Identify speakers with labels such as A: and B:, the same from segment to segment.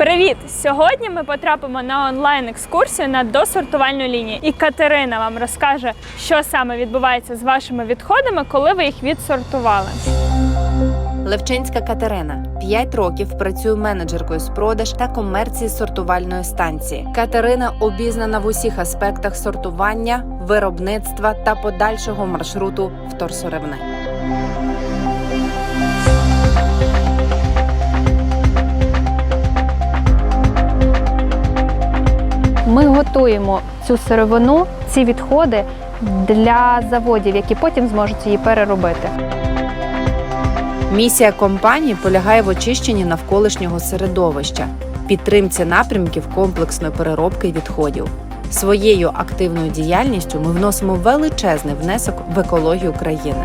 A: Привіт! Сьогодні ми потрапимо на онлайн-екскурсію на досортувальну лінію. І Катерина вам розкаже, що саме відбувається з вашими відходами, коли ви їх відсортували.
B: Левчинська Катерина 5 років працює менеджеркою з продаж та комерції сортувальної станції. Катерина обізнана в усіх аспектах сортування, виробництва та подальшого маршруту вторсировини.
C: Ми готуємо цю сировину, ці відходи для заводів, які потім зможуть її переробити.
B: Місія компанії полягає в очищенні навколишнього середовища, підтримці напрямків комплексної переробки відходів. Своєю активною діяльністю ми вносимо величезний внесок в екологію країни.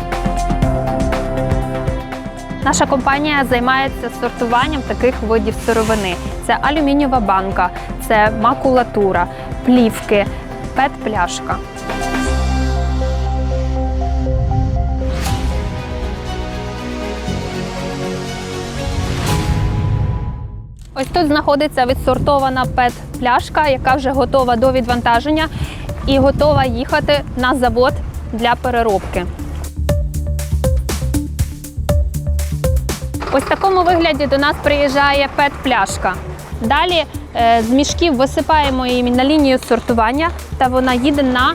C: Наша компанія займається сортуванням таких видів сировини: це алюмінієва банка, це макулатура, плівки, пет-пляшка. Ось тут знаходиться відсортована пет-пляшка, яка вже готова до відвантаження і готова їхати на завод для переробки. Ось в такому вигляді до нас приїжджає пет-пляшка. Далі з мішків висипаємо її на лінію сортування, та вона їде на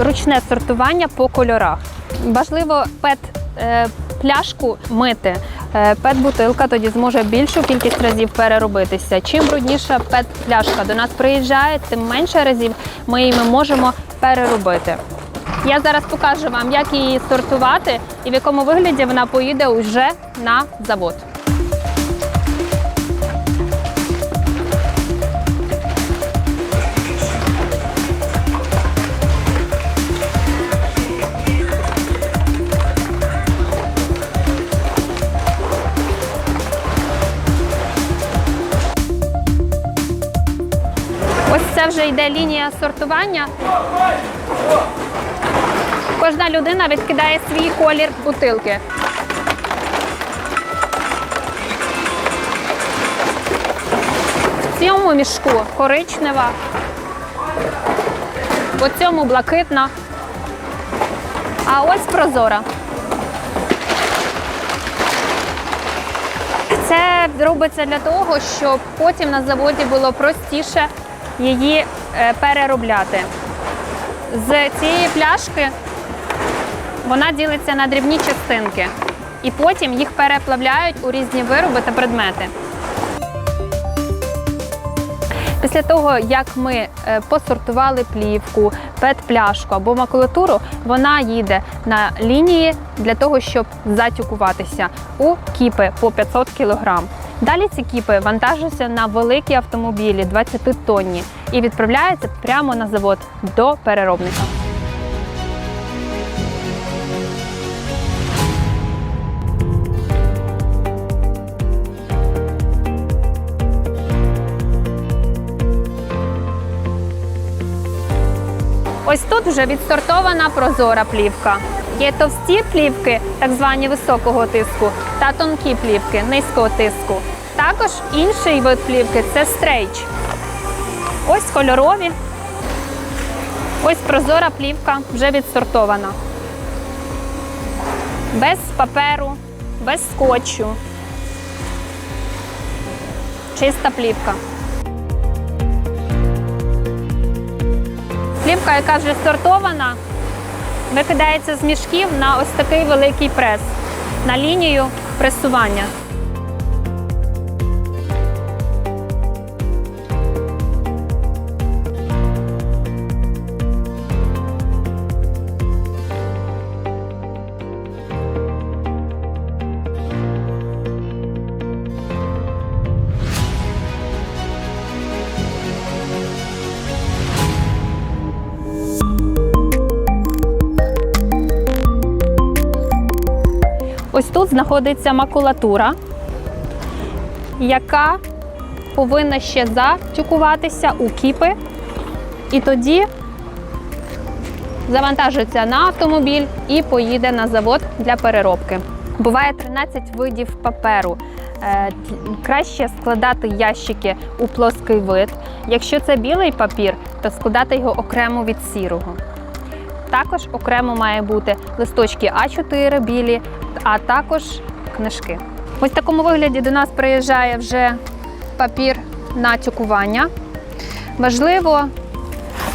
C: ручне сортування по кольорах. Важливо пет-пляшку мити. Е, Пет-бутилка тоді зможе більшу кількість разів переробитися. Чим брудніша пет-пляшка до нас приїжджає, тим менше разів ми її можемо переробити. Я зараз покажу вам, як її сортувати і в якому вигляді вона поїде уже на завод. Вже йде лінія сортування. Кожна людина відкидає свій колір бутилки. В цьому мішку коричнева, по цьому блакитна, а ось прозора. Це робиться для того, щоб потім на заводі було простіше її е, переробляти. З цієї пляшки вона ділиться на дрібні частинки, і потім їх переплавляють у різні вироби та предмети. Після того, як ми е, посортували плівку, пет-пляшку або макулатуру, вона їде на лінії для того, щоб затюкуватися у кіпи по 500 кг. Далі ці кіпи вантажуються на великі автомобілі 20 тонні і відправляються прямо на завод до переробника. Ось тут вже відсортована прозора плівка. Є товсті плівки, так звані високого тиску, та тонкі плівки низького тиску. Також інший вид плівки це стрейч. Ось кольорові. Ось прозора плівка вже відсортована. Без паперу, без скотчу. Чиста плівка. Плівка, яка вже сортована, викидається з мішків на ось такий великий прес на лінію пресування. Тут знаходиться макулатура, яка повинна ще затюкуватися у кіпи, і тоді завантажиться на автомобіль і поїде на завод для переробки. Буває 13 видів паперу. Е, Краще складати ящики у плоский вид. Якщо це білий папір, то складати його окремо від сірого. Також окремо має бути листочки А4 білі, а також книжки. Ось в такому вигляді до нас приїжджає вже папір на тюкування. Важливо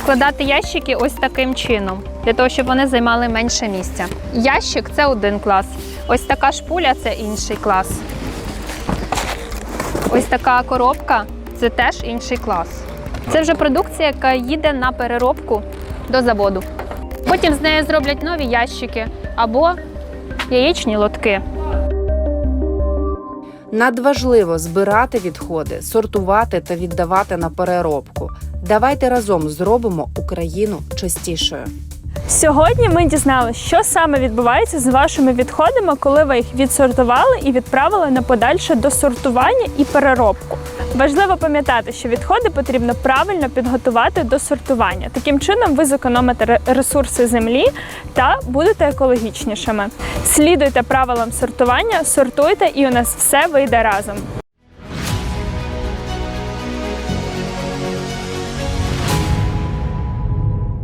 C: складати ящики ось таким чином, для того, щоб вони займали менше місця. Ящик це один клас. Ось така шпуля це інший клас. Ось така коробка це теж інший клас. Це вже продукція, яка їде на переробку до заводу. Потім з нею зроблять нові ящики або яєчні лотки.
B: Надважливо збирати відходи, сортувати та віддавати на переробку. Давайте разом зробимо Україну чистішою.
A: Сьогодні ми дізналися, що саме відбувається з вашими відходами, коли ви їх відсортували і відправили на подальше досортування і переробку. Важливо пам'ятати, що відходи потрібно правильно підготувати до сортування. Таким чином, ви зекономите ресурси землі та будете екологічнішими. Слідуйте правилам сортування, сортуйте, і у нас все вийде разом.